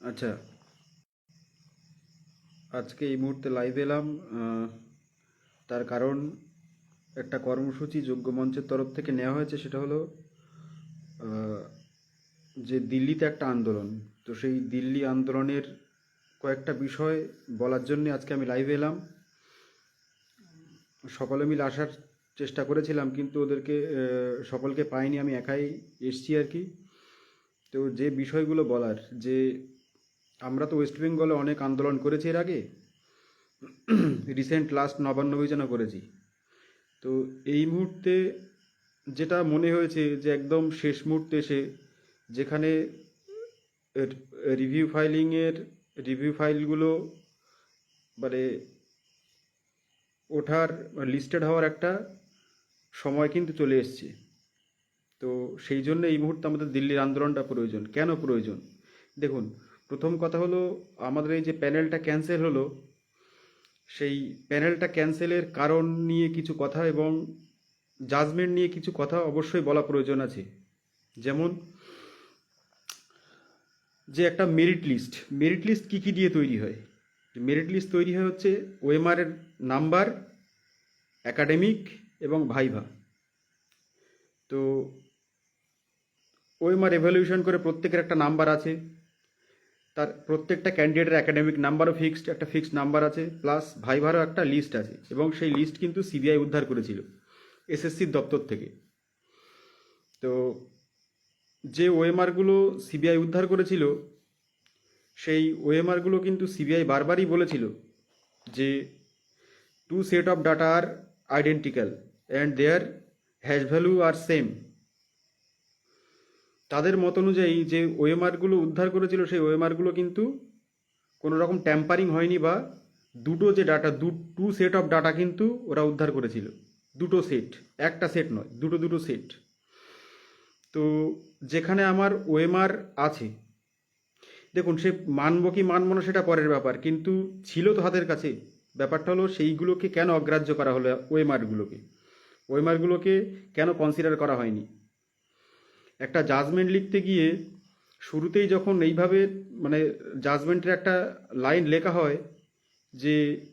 আচ্ছা। আজকে এই মুহূর্তে লাইভ এলাম তার কারণ একটা কর্মসূচি যোগ্য মঞ্চের তরফ থেকে নেওয়া হয়েছে, সেটা হলো যে দিল্লিতে একটা আন্দোলন। তো সেই দিল্লি আন্দোলনের কয়েকটা বিষয় বলার জন্য আজকে আমি লাইভে এলাম। সকলে মিলে আসার চেষ্টা করেছিলাম, কিন্তু ওদেরকে সকলকে পাইনি, আমি একাই এসছি আর কি। তো যে বিষয়গুলো বলার, যে আমরা তো ওয়েস্ট বেঙ্গলে অনেক আন্দোলন করেছি এর আগে রিসেন্ট লাস্ট নবান্ন অভিযানও করেছি। তো এই মুহূর্তে যেটা মনে হয়েছে যে একদম শেষ মুহূর্তে এসে যেখানে রিভিউ ফাইলিংয়ের রিভিউ ফাইলগুলো মানে ওঠার লিস্টেড হওয়ার একটা সময় কিন্তু চলে এসছে। তো সেই জন্য এই মুহূর্তে আমাদের দিল্লির আন্দোলনটা প্রয়োজন। কেন প্রয়োজন? দেখুন, প্রথম কথা হলো আমাদের এই যে প্যানেলটা ক্যান্সেল হলো, সেই প্যানেলটা ক্যান্সেলের কারণ নিয়ে কিছু কথা এবং জাজমেন্ট নিয়ে কিছু কথা অবশ্যই বলা প্রয়োজন আছে। যেমন, যে একটা মেরিট লিস্ট মেরিট লিস্ট কী কী দিয়ে তৈরি হয়? মেরিট লিস্ট তৈরি হয় হচ্ছে ওএমআরের নাম্বার একাডেমিক এবং ভাইভা তো ওএমআর এভ্যালুয়েশন করে প্রত্যেকের একটা নাম্বার আছে। তার প্রত্যেকটা ক্যান্ডিডেটের একাডেমিক নাম্বারও ফিক্সড একটা ফিক্সড নাম্বার আছে প্লাস ভাইভারও একটা লিস্ট আছে। এবং সেই লিস্ট কিন্তু সিবিআই উদ্ধার করেছিল এসএসসির দপ্তর থেকে। তো যে ওএমআরগুলো সিবিআই উদ্ধার করেছিল, সেই ওএমআরগুলো কিন্তু সিবিআই বারবারই বলেছিল যে two set of data are identical and there has value are same তাদের মত অনুযায়ী যে ওএমআরগুলো উদ্ধার করেছিল, সেই ওএমআরগুলো কিন্তু কোনো রকম ট্যাম্পারিং হয়নি বা দুটো যে ডাটা দু টু সেট অফ ডাটা কিন্তু ওরা উদ্ধার করেছিল। দুটো সেট একটা সেট নয়, দুটো দুটো সেট তো যেখানে আমার ওএমআর আছে, দেখুন সে মানব কি মানব না সেটা পরের ব্যাপার, কিন্তু ছিল তো হাতের কাছে। ব্যাপারটা হলো সেইগুলোকে কেন অগ্রাহ্য করা হলো ওএমআরগুলোকে ওএমআরগুলোকে কেন কনসিডার করা হয়নি? একটা জাজমেন্ট লিখতে গিয়ে শুরুতেই যখন এইভাবে মানে জাজমেন্টের একটা লাইন লেখা হয় যে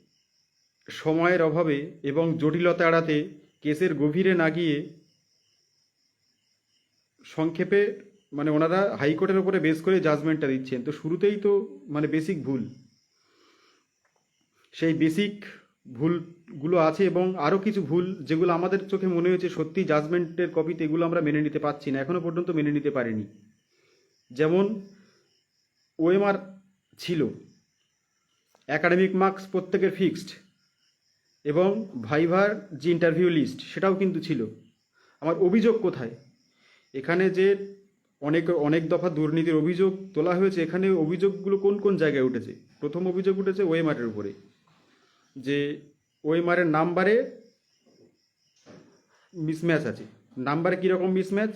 সময়ের অভাবে এবং জটিলতা এড়াতে কেসের গভীরে না গিয়ে সংক্ষেপে মানে ওনারা হাইকোর্টের উপরে বেস করে জাজমেন্টটা দিচ্ছেন। তো শুরুতেই তো মানে বেসিক ভুল। সেই বেসিক ভুলগুলো আছে এবং আরও কিছু ভুল যেগুলো আমাদের চোখে মনে হয়েছে সত্যি জাজমেন্টের কপিতে এগুলো আমরা মেনে নিতে পারছি না এখনও পর্যন্ত মেনে নিতে পারিনি। যেমন ওএমআর ছিল অ্যাকাডেমিক মার্কস প্রত্যেকের ফিক্সড এবং ভাইভার যে ইন্টারভিউ লিস্ট সেটাও কিন্তু ছিল। আমার অভিযোগ কোথায়? এখানে যে অনেক অনেক দফা দুর্নীতির অভিযোগ তোলা হয়েছে, এখানে অভিযোগগুলো কোন কোন জায়গায় উঠেছে? প্রথম অভিযোগ উঠেছে ওএমআরের উপরে। যে ওএমআরের নাম্বারে মিসম্যাচ আছে। নাম্বারে কীরকম মিসম্যাচ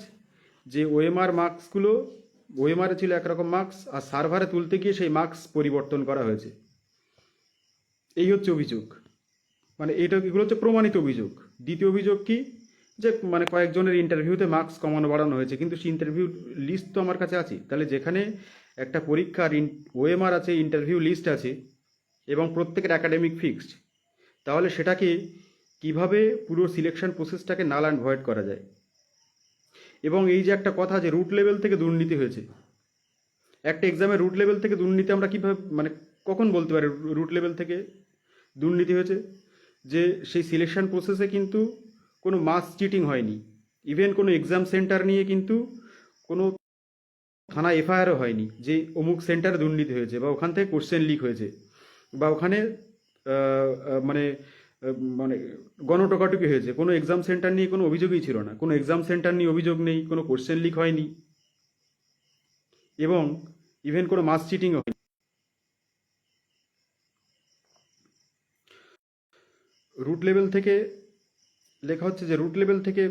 যে ওএমআর মার্কসগুলো ওএমআরে ছিল একরকম মার্কস, আর সার্ভারে তুলতে গিয়ে সেই মার্কস পরিবর্তন করা হয়েছে। এই হচ্ছে অভিযোগ। মানে এটা এগুলো হচ্ছে প্রমাণিত অভিযোগ। দ্বিতীয় অভিযোগ কি? যে মানে কয়েকজনের ইন্টারভিউতে মার্কস কমানো বাড়ানো হয়েছে। কিন্তু সেই ইন্টারভিউ লিস্ট তো আমার কাছে আছে। তাহলে যেখানে একটা পরীক্ষার ওএমআর আছে ইন্টারভিউ লিস্ট আছে এবং প্রত্যেকের অ্যাকাডেমিক ফিক্সড তাহলে সেটাকে কীভাবে পুরো সিলেকশন প্রসেসটাকে নাল অ্যান্ড ভয়েড করা যায়? এবং এই যে একটা কথা যে রুট লেভেল থেকে দুর্নীতি হয়েছে, একটা এক্সামে রুট লেভেল থেকে দুর্নীতি আমরা কীভাবে মানে কখন বলতে পারি রুট লেভেল থেকে দুর্নীতি হয়েছে? যে সেই সিলেকশন প্রসেসে কিন্তু কোনো মাস চিটিং হয়নি। ইভেন কোনো এক্সাম সেন্টার নিয়ে কিন্তু কোনো থানা এফআইআরও হয়নি যে অমুক সেন্টারে দুর্নীতি হয়েছে বা ওখান থেকে কোশ্চেন লিক হয়েছে। বা ওখানে মানে মানে গণটোকাটুকি হয়েছে। কোনো এক্সাম সেন্টার নিয়ে কোনো অভিযোগই ছিল না। কোনো এক্সাম সেন্টার নিয়ে অভিযোগ নেই, কোনো কোশ্চেন লিক হয়নি। এবং ইভেন কোনো মাস চিটিংও হয়নি। রুট লেভেল থেকে লেখা হচ্ছে যে রুট লেভেল থেকে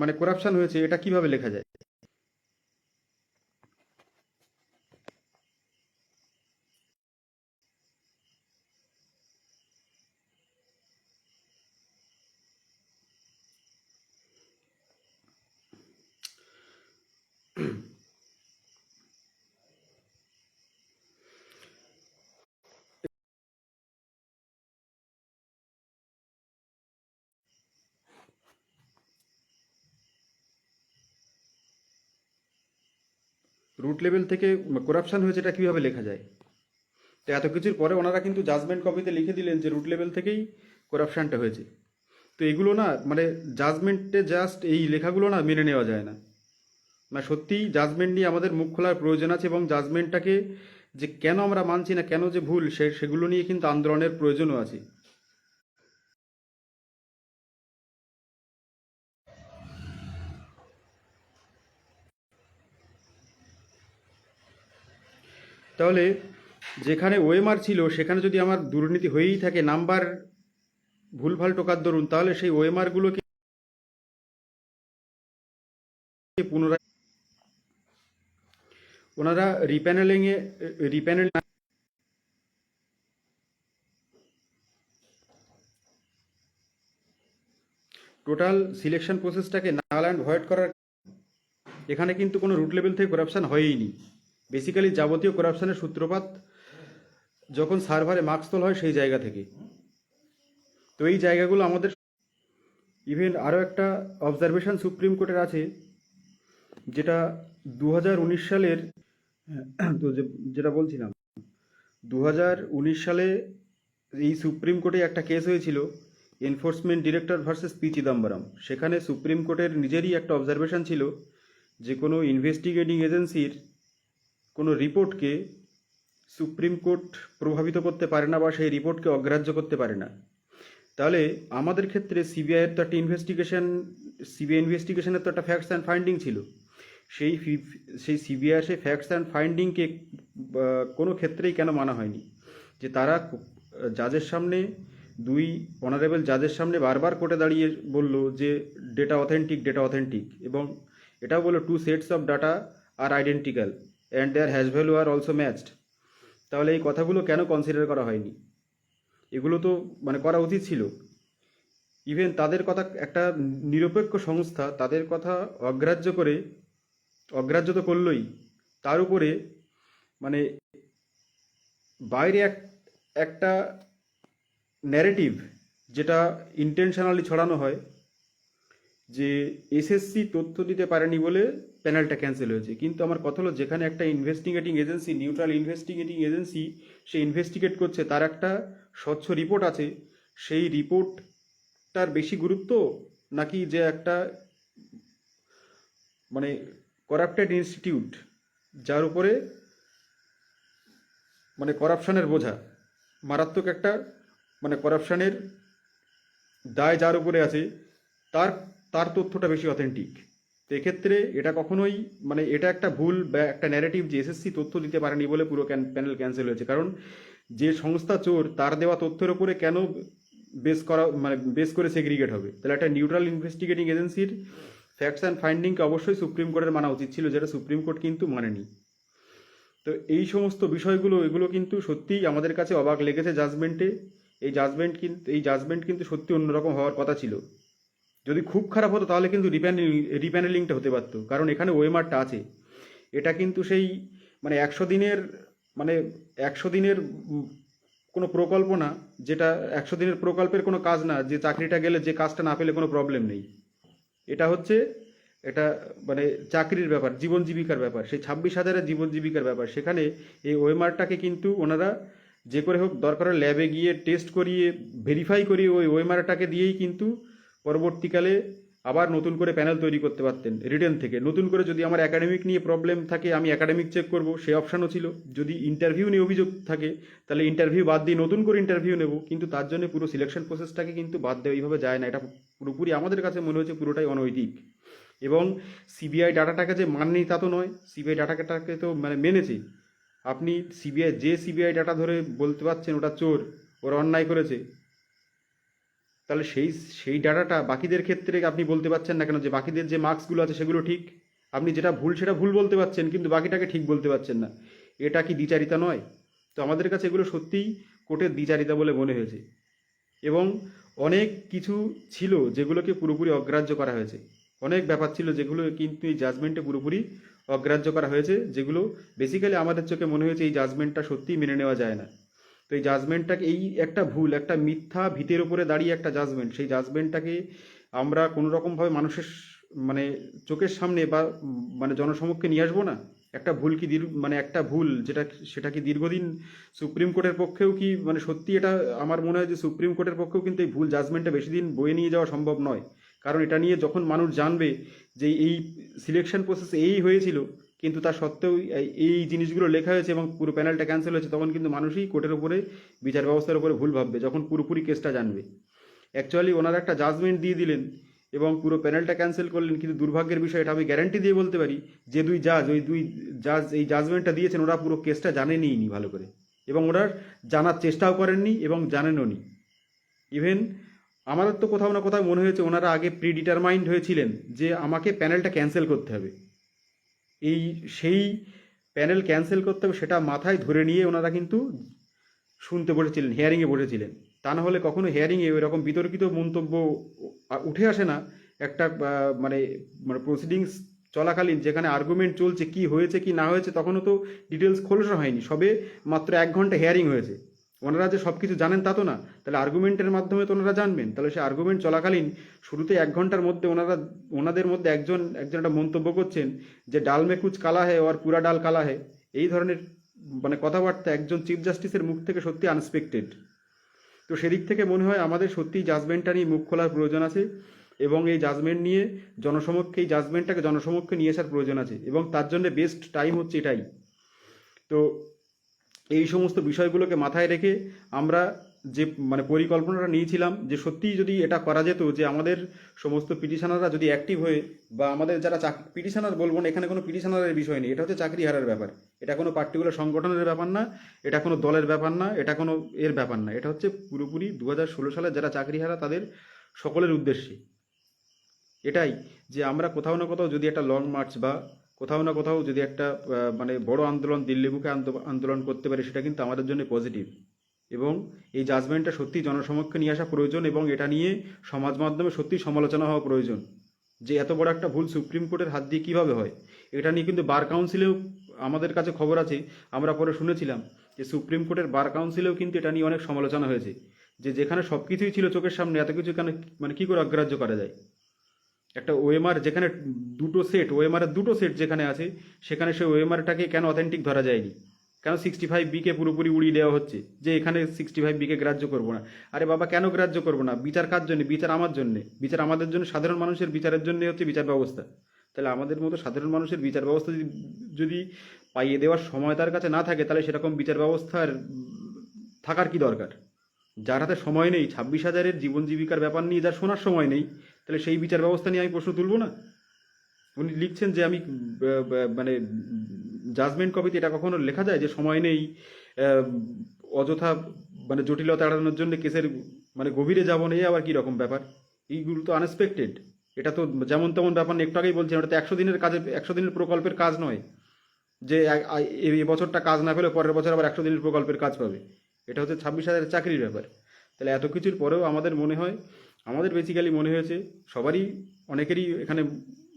মানে করাপশন হয়েছে, এটা কীভাবে লেখা যায়? রুট লেভেল থেকে করাপশন হয়েছে, এটা কীভাবে লেখা যায়? তো এত কিছুর পরে ওনারা কিন্তু জাজমেন্ট কপিতে লিখে দিলেন যে রুট লেভেল থেকেই করাপশানটা হয়েছে। তো এগুলো না মানে জাজমেন্টে জাস্ট এই লেখাগুলো না মেনে নেওয়া যায় না। না, সত্যিই জাজমেন্ট নিয়ে আমাদের মুখ খোলার প্রয়োজন আছে এবং জাজমেন্টটাকে যে কেন আমরা মানছি না, কেন যে ভুল, সে, সেগুলো নিয়ে কিন্তু আন্দোলনের প্রয়োজনও আছে। তাহলে যেখানে ওএমআর ছিল, সেখানে যদি আমার দুর্নীতি হয়েই থাকে, নাম্বার ভুলভাল টোকার দরুন, তাহলে সেই ওএমআরগুলোকে পুনরায় ওনারা রিপ্যানেলিংয়ে, রিপ্যানেল টোটাল সিলেকশন প্রসেসটাকে নাল অ্যান্ড ভয়েড করার এখানে কিন্তু কোনো রুট লেভেল থেকে করাপশন হয়ইনি। বেসিক্যালি যাবতীয় করাপশনের সূত্রপাত যখন সার্ভারে মার্কস তোলা হয় সেই জায়গা থেকে। তো এই জায়গাগুলো আমাদের ইভেন আরও একটা অবজারভেশন সুপ্রিম কোর্টের আছে, যেটা দু হাজার উনিশ সালের, তো যেটা বলছিলাম দু হাজার উনিশ সালে এই সুপ্রিম কোর্টে একটা কেস হয়েছিল enforcement director versus P Chidambaram সেখানে সুপ্রিম কোর্টের নিজেরই একটা অবজারভেশন ছিল যে কোনো ইনভেস্টিগেটিং এজেন্সির কোনো রিপোর্টকে সুপ্রিম কোর্ট প্রভাবিত করতে পারে না বা সেই রিপোর্টকে অগ্রাহ্য করতে পারে না। তাহলে আমাদের ক্ষেত্রে সিবিআইয়ের তো একটা ইনভেস্টিগেশন সিবিআই ইনভেস্টিগেশনের তো একটা ফ্যাক্টস অ্যান্ড ফাইন্ডিং ছিল। সেই সেই সিবিআই সেই ফ্যাক্টস অ্যান্ড ফাইন্ডিংকে কোনো ক্ষেত্রেই কেন মানা হয়নি? যে তারা জাজের সামনে, দুই অনারেবল জাজের সামনে বারবার কোর্টে দাঁড়িয়ে বলল যে ডেটা অথেন্টিক ডেটা অথেন্টিক এবং এটাও বলল two sets of data are identical and there has value are also matched তাহলে এই কথাগুলো কেন কনসিডার করা হয়নি? এগুলো তো মানে করা উচিত ছিল। ইভেন তাদের কথা একটা নিরপেক্ষ সংস্থা তাদের কথা অগ্রাহ্য করে, অগ্রাহ্য তো করলই। তার উপরে মানে বাইরে এক, একটা ন্যারেটিভ যেটা ইন্টেনশনালি ছড়ানো হয় যে এসএসসি তথ্য দিতে পারেনি বলে প্যানেলটা ক্যান্সেল হয়েছে। কিন্তু আমার কথা হলো, যেখানে একটা investigating agency neutral investigating agency সে ইনভেস্টিগেট করছে, তার একটা স্বচ্ছ রিপোর্ট আছে। সেই রিপোর্টটার বেশি গুরুত্ব নাকি যে একটা মানে করাপ্টেড ইনস্টিটিউট যার উপরে মানে করাপশনের বোঝা, মারাত্মক একটা মানে করাপশনের দায় যার উপরে আছে, তার তার তথ্যটা বেশি অথেন্টিক তো এক্ষেত্রে এটা কখনোই মানে এটা একটা ভুল বা একটা ন্যারেটিভ যে এসএসসি তথ্য দিতে পারেনি বলে পুরো প্যানেল ক্যান্সেল হয়েছে। কারণ যে সংস্থা চোর, তার দেওয়া তথ্যের উপরে কেন বেস করা মানে বেস করে সেগ্রিগেট হবে? তাহলে একটা নিউট্রাল ইনভেস্টিগেটিং এজেন্সির ফ্যাক্টস অ্যান্ড ফাইন্ডিংকে অবশ্যই সুপ্রিম কোর্টের মানা উচিত ছিল, যেটা সুপ্রিম কোর্ট কিন্তু মানেনি। তো এই সমস্ত বিষয়গুলো, এগুলো কিন্তু সত্যিই আমাদের কাছে অবাক লেগেছে জাজমেন্টে এই জাজমেন্ট কিন্তু এই জাজমেন্ট কিন্তু সত্যি অন্যরকম হওয়ার কথা ছিল। যদি খুব খারাপ হতো, তাহলে কিন্তু রিপ্যানেলিং রিপ্যানেলিংটা হতে পারতো। কারণ এখানে ওয়েমারটা আছে। এটা কিন্তু সেই মানে একশো দিনের মানে একশো দিনের কোনো প্রকল্প না, যেটা একশো দিনের প্রকল্পের কোনো কাজ না, যে চাকরিটা গেলে যে কাজটা না পেলে কোনো প্রবলেম নেই। এটা হচ্ছে এটা মানে চাকরির ব্যাপার, জীবন জীবিকার ব্যাপার। সেই ছাব্বিশ হাজারের জীবন জীবিকার ব্যাপার। সেখানে এই ওয়েমারটাকে কিন্তু ওনারা যে করে হোক, দরকার ল্যাবে গিয়ে টেস্ট করিয়ে ভেরিফাই করিয়ে ওই ওয়েমারটাকে দিয়েই কিন্তু পরবর্তীকালে আবার নতুন করে প্যানেল তৈরি করতে পারতেন রিটেন থেকে। নতুন করে যদি আমার একাডেমিক নিয়ে প্রবলেম থাকে, আমি একাডেমিক চেক করব, সে অপশানও ছিল। যদি ইন্টারভিউ নিয়ে অভিযোগ থাকে, তাহলে ইন্টারভিউ বাদ দিয়ে নতুন করে ইন্টারভিউ নেব। কিন্তু তার জন্য পুরো সিলেকশন প্রসেসটাকে কিন্তু বাদ দেওয়া এইভাবে যায় না। এটা পুরোপুরি আমাদের কাছে মনে হচ্ছে পুরোটাই অনৈতিক। এবং সিবিআই ডাটাটাকে যে মাননি তা তো নয় সিবিআই ডাটাটাকে তো মানে মেনেছে। আপনি সিবিআই যে সিবিআই ডাটা ধরে বলতে পারছেন, ওটা চোর, ওরা অন্যায় করেছে। তাহলে সেই সেই ডাটাটা বাকিদের ক্ষেত্রে আপনি বলতে পারছেন না কেন যে বাকিদের যে মার্কসগুলো আছে সেগুলো ঠিক? আপনি যেটা ভুল সেটা ভুল বলতে পারছেন কিন্তু বাকিটাকে ঠিক বলতে পারছেন না। এটা কি দ্বিচারিতা নয়? তো আমাদের কাছে এগুলো সত্যিই কোর্টের দ্বিচারিতা বলে মনে হয়েছে। এবং অনেক কিছু ছিল যেগুলোকে পুরোপুরি অগ্রাহ্য করা হয়েছে। অনেক ব্যাপার ছিল যেগুলো কিন্তু এই জাজমেন্টে পুরোপুরি অগ্রাহ্য করা হয়েছে, যেগুলো বেসিক্যালি আমাদের চোখে মনে হয়েছে এই জাজমেন্টটা সত্যিই মেনে নেওয়া যায় না। তো এই জাজমেন্টটাকে এই একটা ভুল, একটা মিথ্যা ভিতের উপরে দাঁড়িয়ে একটা জাজমেন্ট সেই জাজমেন্টটাকে আমরা কোনো রকমভাবে মানুষের মানে চোখের সামনে বা মানে জনসমক্ষে নিয়ে আসব না? একটা ভুল কি দীর্ঘ মানে একটা ভুল যেটা সেটা কি দীর্ঘদিন সুপ্রিম কোর্টের পক্ষেও কি মানে সত্যি এটা আমার মনে হয় যে সুপ্রিম কোর্টের পক্ষেও কিন্তু এই ভুল জাজমেন্টটা বেশি দিন বয়ে নিয়ে যাওয়া সম্ভব নয়। কারণ এটা নিয়ে যখন মানুষ জানবে যে এই সিলেকশন প্রসেস এই হয়েছিল কিন্তু তা সত্ত্বেও এই- জিনিসগুলো লেখা হয়েছে এবং পুরো প্যানেলটা ক্যান্সেল হয়েছে, তখন কিন্তু মানুষই কোর্টের উপরে, বিচার ব্যবস্থার উপরে ভুল ভাববে, যখন পুরোপুরি কেসটা জানবে। অ্যাকচুয়ালি ওনারা একটা জাজমেন্ট দিয়ে দিলেন এবং পুরো প্যানেলটা ক্যান্সেল করলেন, কিন্তু দুর্ভাগ্যের বিষয়, এটা আমি গ্যারান্টি দিয়ে বলতে পারি যে দুই জাজ ওই দুই জাজ এই জাজমেন্টটা দিয়েছেন, ওরা পুরো কেসটা জানেনি নি ভালো করে। এবং ওরা জানার চেষ্টাও করেননি এবং জানেনও নি। ইভেন আমাদের তো কোথাও না কোথাও মনে হয়েছে, ওনারা আগে প্রিডিটারমাইন্ড হয়েছিলেন যে আমাকে প্যানেলটা ক্যান্সেল করতে হবে। এই সেই প্যানেল ক্যান্সেল করতে হবে সেটা মাথায় ধরে নিয়ে ওনারা কিন্তু শুনতে বসেছিলেন হিয়ারিংয়ে বসেছিলেন। তা না হলে কখনো হিয়ারিংয়ে ওই রকম বিতর্কিত মন্তব্য উঠে আসে না। একটা মানে মানে প্রসিডিংস চলাকালীন যেখানে আর্গুমেন্ট চলছে কি হয়েছে কি না হয়েছে তখনও তো ডিটেলস খোলসা হয়নি। সবে মাত্র এক ঘণ্টা হিয়ারিং হয়েছে। ওনারা যে সব কিছু জানেন তা তো না। তাহলে আর্গুমেন্টের মাধ্যমে তো ওনারা জানবেন। তাহলে সেই আর্গুমেন্ট চলাকালীন শুরুতে এক ঘণ্টার মধ্যে ওনারা, ওনাদের মধ্যে একজন একজন একটা মন্তব্য করছেন যে ডাল মে কুচ কালা হে আর পুরা ডাল কালা হে এই ধরনের মানে কথাবার্তা একজন চিফ জাস্টিসের মুখ থেকে সত্যি আনএক্সপেক্টেড তো সেদিক থেকে মনে হয় আমাদের সত্যি জাজমেন্টটা নিয়ে মুখ খোলার প্রয়োজন আছে এবং এই জাজমেন্ট নিয়ে জনসমক্ষে, এই জাজমেন্টটাকে জনসমক্ষে নিয়ে আসার প্রয়োজন আছে এবং তার জন্য বেস্ট টাইম হচ্ছে এটাই। তো এই সমস্ত বিষয়গুলোকে মাথায় রেখে আমরা যে মানে পরিকল্পনাটা নিয়েছিলাম, যে সত্যিই যদি এটা করা যেত, যে আমাদের সমস্ত পিটিশনাররা যদি অ্যাক্টিভ হয়ে বা আমাদের যারা চাক, পিটিশনার বলব না, এখানে কোনো পিটিশনারের বিষয় নেই, এটা হচ্ছে চাকরি হারার ব্যাপার। এটা কোনো পার্টিকুলার সংগঠনের ব্যাপার না, এটা কোনো দলের ব্যাপার না, এটা কোনো এর ব্যাপার না, এটা হচ্ছে পুরোপুরি দু হাজার ষোলো সালে যারা চাকরি হারা তাদের সকলের উদ্দেশ্যে। এটাই যে আমরা কোথাও না কোথাও যদি একটা লং মার্চ বা কোথাও না কোথাও যদি একটা মানে বড় আন্দোলন দিল্লি বুকে আন্দো- আন্দোলন করতে পারি, সেটা কিন্তু আমাদের জন্য পজিটিভ এবং এই জাজমেন্টটা সত্যি জনসমক্ষে নিয়ে আসা প্রয়োজন এবং এটা নিয়ে সমাজ মাধ্যমে সত্যি সমালোচনা হওয়া প্রয়োজন। যে এত বড় একটা ভুল সুপ্রিম কোর্টের হাত দিয়ে কীভাবে হয়? এটা নিয়ে কিন্তু বার কাউন্সিলেও আমাদের কাছে খবর আছে, আমরা পরে শুনেছিলাম যে সুপ্রিম কোর্টের বার কাউন্সিলেও কিন্তু এটা নিয়ে অনেক সমালোচনা হয়েছে। যে যেখানে সব কিছুই ছিল চোখের সামনে, এত কিছু কেন মানে কী করে অগ্রাহ্য করা যায়? একটা ওএমআর যেখানে দুটো সেট ওএমআরের দুটো সেট যেখানে আছে, সেখানে সেই ওএমআরটাকে কেন অথেন্টিক ধরা যায়নি? কেন সিক্সটি ফাইভ বিকে পুরোপুরি উড়িয়ে দেওয়া হচ্ছে? যে এখানে সিক্সটি ফাইভ বিকে গ্রাহ্য করব না। আরে বাবা, কেন গ্রাহ্য করব না? বিচার কার জন্য? বিচার আমার জন্যে। বিচার আমাদের জন্য সাধারণ মানুষের বিচারের জন্য হচ্ছে বিচার ব্যবস্থা। তাহলে আমাদের মতো সাধারণ মানুষের বিচার ব্যবস্থা যদি যদি পাইয়ে দেওয়ার সময় তার কাছে না থাকে, তাহলে সেরকম বিচার ব্যবস্থার থাকার কি দরকার? যার হাতে সময় নেই, ছাব্বিশ হাজারের জীবন জীবিকার ব্যাপার নিয়ে যার শোনার সময় নেই তাহলে সেই বিচার ব্যবস্থা নিয়ে আমি প্রশ্ন তুলব না? উনি লিখছেন যে আমি মানে জাজমেন্ট কপিতে এটা কখনো লেখা যায় যে সময় নেই অযথা মানে জটিলতা এড়ানোর জন্য কেসের মানে গভীরে যাব নেই আবার কী রকম ব্যাপার? এইগুলো তো আনএক্সপেক্টেড এটা তো যেমন তেমন ব্যাপার একটু আগেই বলছিলাম, এটা তো একশো দিনের কাজে একশো দিনের প্রকল্পের কাজ নয়। যে এই বছরটা কাজ না পেলে পরের বছর আবার একশো দিনের প্রকল্পের কাজ পাবে। এটা হচ্ছে ছাব্বিশ হাজারের চাকরির ব্যাপার। তাহলে এত কিছুর পরেও আমাদের মনে হয় আমাদের বেসিক্যালি মনে হয়েছে সবারই, অনেকেরই এখানে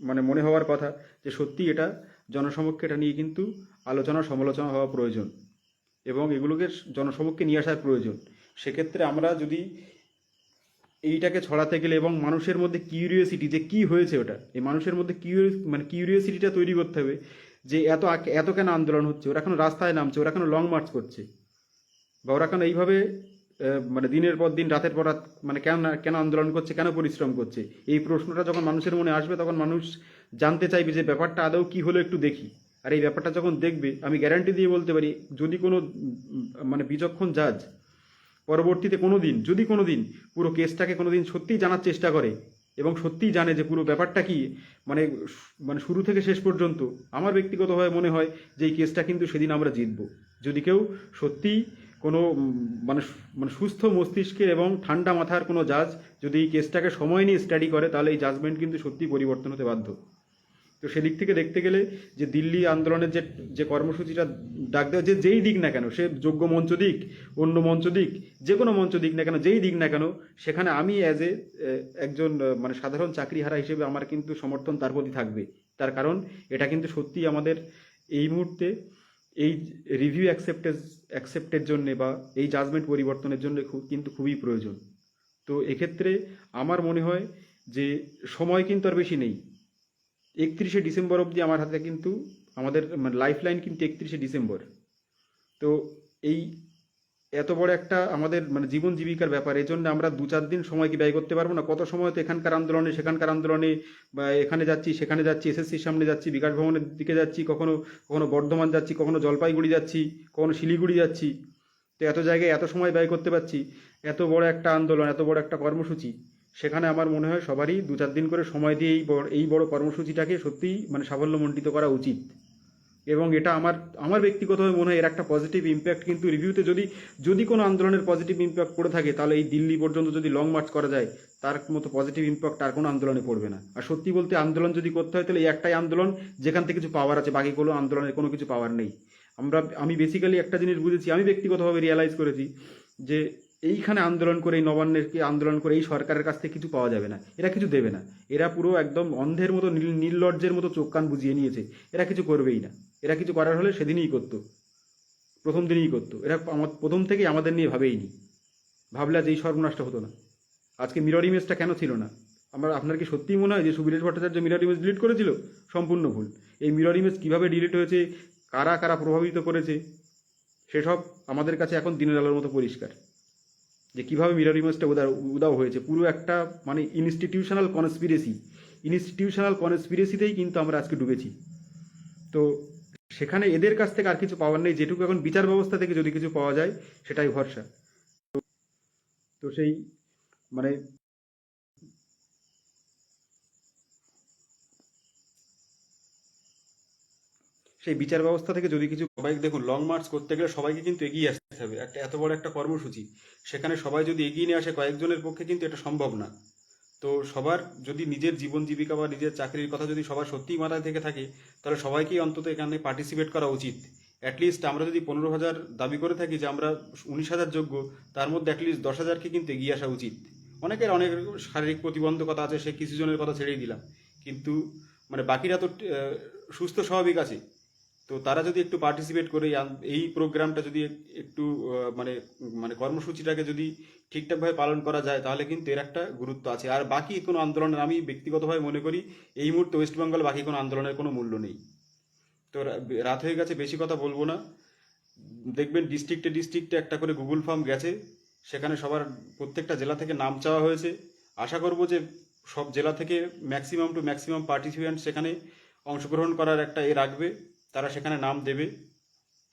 মানে মনে হওয়ার কথা যে সত্যি এটা জনসমক্ষে এটা নিয়ে কিন্তু আলোচনা সমালোচনা হওয়া প্রয়োজন এবং এগুলোকে জনসমক্ষে নিয়ে আসার প্রয়োজন। সেক্ষেত্রে আমরা যদি এইটাকে ছড়াতে গেলে এবং মানুষের মধ্যে কিউরিওসিটি যে কি হয়েছে ওটা, এই মানুষের মধ্যে কিউরিয়াস মানে কিউরিওসিটিটা তৈরি করতে হবে যে এত এত কেন আন্দোলন হচ্ছে, ওরা কেন রাস্তায় নামছে, ওরা কেন লং মার্চ করছে বা ওরা কেন এইভাবে মানে দিনের পর দিন, রাতের পর রাত মানে কেন কেন আন্দোলন করছে, কেন পরিশ্রম করছে? এই প্রশ্নটা যখন মানুষের মনে আসবে, তখন মানুষ জানতে চাইবে যে ব্যাপারটা আদৌ কি হলো একটু দেখি। আর এই ব্যাপারটা যখন দেখবে, আমি গ্যারান্টি দিয়ে বলতে পারি, যদি কোনো মানে বিচক্ষণ জাজ পরবর্তীতে কোনো দিন যদি কোনো দিন পুরো কেসটাকে কোনো দিন সত্যিই জানার চেষ্টা করে, এবং সত্যিই জানে যে পুরো ব্যাপারটা কি মানে মানে শুরু থেকে শেষ পর্যন্ত, আমার ব্যক্তিগতভাবে মনে হয় যে এই কেসটা কিন্তু সেদিন আমরা জিতব। যদি কেউ সত্যিই কোনো মানে মানে সুস্থ মস্তিষ্কের এবং ঠান্ডা মাথার কোনো জাজ যদি এই কেসটাকে সময় নিয়ে স্টাডি করে, তাহলে এই জাজমেন্ট কিন্তু সত্যিই পরিবর্তন হতে বাধ্য। তো সেদিক থেকে দেখতে গেলে যে দিল্লি আন্দোলনের যে যে কর্মসূচিটা ডাক দেওয়া, যে যেই দিক না কেন, সে যোগ্য মঞ্চ দিক, অন্য মঞ্চ দিক, যে কোনো মঞ্চ দিক না কেন, যেই দিক না কেন, সেখানে আমি অ্যাজ এ, একজন মানে সাধারণ চাকরিহারা হিসেবে আমার কিন্তু সমর্থন তার প্রতি থাকবে। তার কারণ এটা কিন্তু সত্যিই আমাদের এই মুহূর্তে এই রিভিউ অ্যাকসেপ্টেজ অ্যাকসেপ্টের জন্যে বা এই জাজমেন্ট পরিবর্তনের জন্য খুব কিন্তু খুবই প্রয়োজন। তো এক্ষেত্রে আমার মনে হয় যে সময় কিন্তু আর বেশি নেই। একত্রিশে ডিসেম্বর অবধি আমার হাতে কিন্তু আমাদের লাইফ লাইন কিন্তু একত্রিশে ডিসেম্বর। তো এই এত বড় একটা আমাদের মানে জীবন জীবিকার ব্যাপার এই জন্য আমরা দু চার দিন সময় কি ব্যয় করতে পারব না? কত সময় তো এখানকার আন্দোলনে, সেখানকার আন্দোলনে, বা এখানে যাচ্ছি, সেখানে যাচ্ছি এসএসসির সামনে যাচ্ছি, বিকাশ ভবনের দিকে যাচ্ছি, কখনো কখনো বর্ধমান যাচ্ছি, কখনো জলপাইগুড়ি যাচ্ছি, কখনো শিলিগুড়ি যাচ্ছি। তো এত জায়গায় এত সময় ব্যয় করতে পারছি, এত বড় একটা আন্দোলন, এত বড় একটা কর্মসূচি, সেখানে আমার মনে হয় সবারই দু চার দিন করে সময় দিয়ে এই বড় এই বড় কর্মসূচিটাকে সত্যিই মানে সাফল্যমণ্ডিত করা উচিত। এবং এটা আমার আমার ব্যক্তিগতভাবে মনে হয় এর একটা পজিটিভ ইম্প্যাক্ট কিন্তু রিভিউতে যদি যদি কোনো আন্দোলনের পজিটিভ ইম্প্যাক্ট পড়ে থাকে, তাহলে এই দিল্লি পর্যন্ত যদি লং মার্চ করা যায়, তার মতো পজিটিভ ইম্প্যাক্ট আর কোনো আন্দোলনে পড়বে না। আর সত্যি বলতে আন্দোলন যদি করতে হয়, তাহলে এই একটাই আন্দোলন, যেখান থেকে কিছু পাওয়ার আছে, বাকি কোনো আন্দোলনের কোনো কিছু পাওয়ার নেই। আমরা, আমি বেসিক্যালি একটা জিনিস বুঝেছি, আমি ব্যক্তিগতভাবে রিয়েলাইজ করেছি যে এইখানে আন্দোলন করে, এই নবান্নের আন্দোলন করে, এই সরকারের কাছ থেকে কিছু পাওয়া যাবে না। এরা কিছু দেবে না। এরা পুরো একদম অন্ধের মতো নির্লজ্জের মতো চোখ কান বুঝিয়ে নিয়েছে। এরা কিছু করবেই না। এরা কিছু করার হলে সেদিনই করতো। প্রথম দিনই করতো। এরা আমার প্রথম থেকেই আমাদের নিয়ে ভাবেইনি। ভাবলে আজ এই সর্বনাশটা হতো না। আজকে মিরর ইমেজটা কেন ছিল না? আমার আপনার কি সত্যিই মনে হয় যে Subiresh Bhattacharya mirror image delete করেছিল? সম্পূর্ণ ভুল। এই মিরর ইমেজ কীভাবে ডিলিট হয়েছে? কারা কারা প্রভাবিত করেছে? সেসব আমাদের কাছে এখন দিনের আলোর মতো পরিষ্কার। যে কীভাবে মিরর ইমেজটা উদাও উদাও হয়েছে। পুরো একটা মানে ইনস্টিটিউশনাল কনস্পিরেসি ইনস্টিটিউশনাল কনস্পিরেসিতেই কিন্তু আমরা আজকে ডুবেছি। তো সেখানে এদের কাছ থেকে আর কিছু পাওয়ার নেই। যেটুকু এখন বিচার ব্যবস্থা থেকে যদি কিছু পাওয়া যায়, সেটাই ভরসা। তো- সেই মানে সেই বিচার ব্যবস্থা থেকে যদি কিছু, সবাই দেখুন লং মার্চ করতে গেলে সবাইকে কিন্তু এগিয়ে আসতে হবে। একটা, এত বড় একটা কর্মসূচি। সেখানে সবাই যদি এগিয়ে নিয়ে আসে, কয়েকজনের পক্ষে কিন্তু এটা সম্ভব না। তো সবার যদি নিজের জীবন জীবিকা বা নিজের চাকরির কথা যদি সবার সত্যিই মাথায় থেকে থাকে, তাহলে সবাইকেই অন্তত এখানে পার্টিসিপেট করা উচিত। অ্যাটলিস্ট আমরা যদি পনেরো হাজার দাবি করে থাকি যে আমরা উনিশ হাজার যোগ্য, তার মধ্যে অ্যাটলিস্ট দশ হাজারকে কিন্তু এগিয়ে আসা উচিত। অনেকের অনেক শারীরিক প্রতিবন্ধকতা আছে, সে কিছু জনের কথা ছেড়েই দিলাম। কিন্তু মানে বাকিরা তো সুস্থ স্বাভাবিক আছে। তো তারা যদি একটু পার্টিসিপেট করে, এই প্রোগ্রামটা যদি একটু মানে মানে কর্মসূচিটাকে যদি ঠিকঠাকভাবে পালন করা যায়, তাহলে কিন্তু এর একটা গুরুত্ব আছে। আর বাকি কোনো আন্দোলনের, আমি ব্যক্তিগতভাবে মনে করি, এই মুহূর্তে ওয়েস্ট বেঙ্গল বাকি কোনো আন্দোলনের কোনো মূল্য নেই। তো রাত হয়ে গেছে, বেশি কথা বলব না। দেখবেন ডিস্ট্রিক্টে ডিস্ট্রিক্টে একটা করে গুগল ফর্ম গেছে, সেখানে সবার প্রত্যেকটা জেলা থেকে নাম চাওয়া হয়েছে। আশা করব যে সব জেলা থেকে ম্যাক্সিমাম টু ম্যাক্সিমাম পার্টিসিপেন্ট সেখানে অংশগ্রহণ করার একটা এ রাখবে। তারা সেখানে নাম দেবে।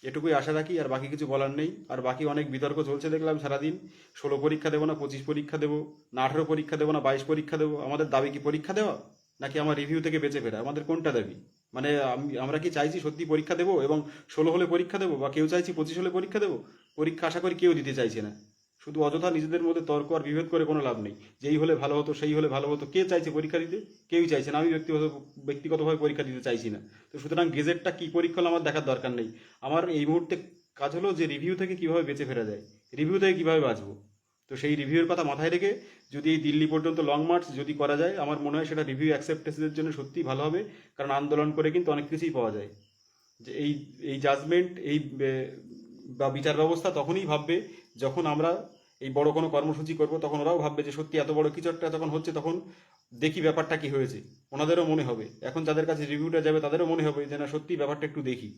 এটুকুই আশা রাখি, আর বাকি কিছু বলার নেই। আর বাকি অনেক বিতর্ক চলছে দেখলাম সারাদিন। ষোলো পরীক্ষা দেবো না, পঁচিশ পরীক্ষা দেবো না, আঠেরো পরীক্ষা দেবো না, বাইশ পরীক্ষা দেবো। আমাদের দাবি কি, পরীক্ষা দেওয়া? নাকি আমার রিভিউ থেকে বেঁচে ফেরা? আমাদের কোনটা দাবি? মানে আমি- আমরা কি চাইছি সত্যি পরীক্ষা দেবো এবং ষোলো হলে পরীক্ষা দেবো? বা কেউ চাইছি পঁচিশ হলে পরীক্ষা দেবো? পরীক্ষা আশা করি কেউ দিতে চাইছে না। শুধু অযথা নিজেদের মধ্যে তর্ক আর বিভেদ করে কোনো লাভ নেই। যেই হলে ভালো হতো, সেই হলে ভালো হতো। কে চাইছে পরীক্ষা দিতে? কেউই চাইছে না। আমি ব্যক্তিগত, ব্যক্তিগতভাবে পরীক্ষা দিতে চাইছি না। তো সুতরাং গেজেটটা কী পরীক্ষা হলো আমার দেখার দরকার নেই। আমার এই মুহূর্তে কাজ হলো যে রিভিউ থেকে কীভাবে বেঁচে ফেরা যায়। রিভিউ থেকে কীভাবে বাঁচবো? তো সেই রিভিউয়ের কথা মাথায় রেখে যদি এই দিল্লি পর্যন্ত লং মার্চ যদি করা যায়, আমার মনে হয় সেটা রিভিউ অ্যাকসেপ্টেন্সের জন্য সত্যিই ভালো হবে। কারণ আন্দোলন করে কিন্তু অনেক কিছুই পাওয়া যায়। যে এই এই জাজমেন্ট এই বা বিচার ব্যবস্থা তখনই ভাববে যখন আমরা এই বড় কোনো কর্মসূচি করব, তখন ওরাও ভাববে যে সত্যি এত বড় কিছু একটা যখন হচ্ছে, তখন দেখি ব্যাপারটা কি হয়েছে। ওনাদেরও মনে হবে। এখন যাদের কাছে রিভিউটা যাবে, তাদেরও মনে হবে যে, না, সত্যি ব্যাপারটা একটু দেখি,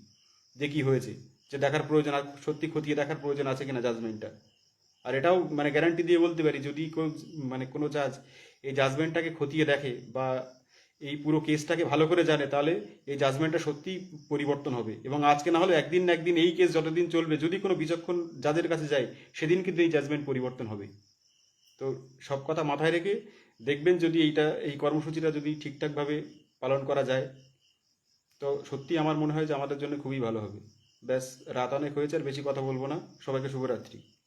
যে কি হয়েছে, যে দেখার প্রয়োজন সত্যি খতিয়ে দেখার প্রয়োজন আছে কিনা জাজমেন্টটা। আর এটাও মানে গ্যারান্টি দিয়ে বলতে পারি, যদি কেউ মানে কোনো জাজ এই জাজমেন্টটাকে খতিয়ে দেখে বা এই পুরো কেসটাকে ভালো করে জানে, তাহলে এই জাজমেন্টটা সত্যি পরিবর্তন হবে। এবং আজকে না হলে একদিন না একদিন এই কেস যতদিন চলবে, যদি কোনো বিচক্ষণ যাদের কাছে যায়, সেদিন কিন্তু এই জাজমেন্ট পরিবর্তন হবে। তো সব কথা মাথায় রেখে দেখবেন যদি এইটা, এই কর্মসূচিটা যদি ঠিকঠাকভাবে পালন করা যায়, তো সত্যি আমার মনে হয় যে আমাদের জন্য খুবই ভালো হবে। ব্যাস, রাত অনেক হয়েছে আর বেশি কথা বলব না। সবাইকে শুভরাত্রি।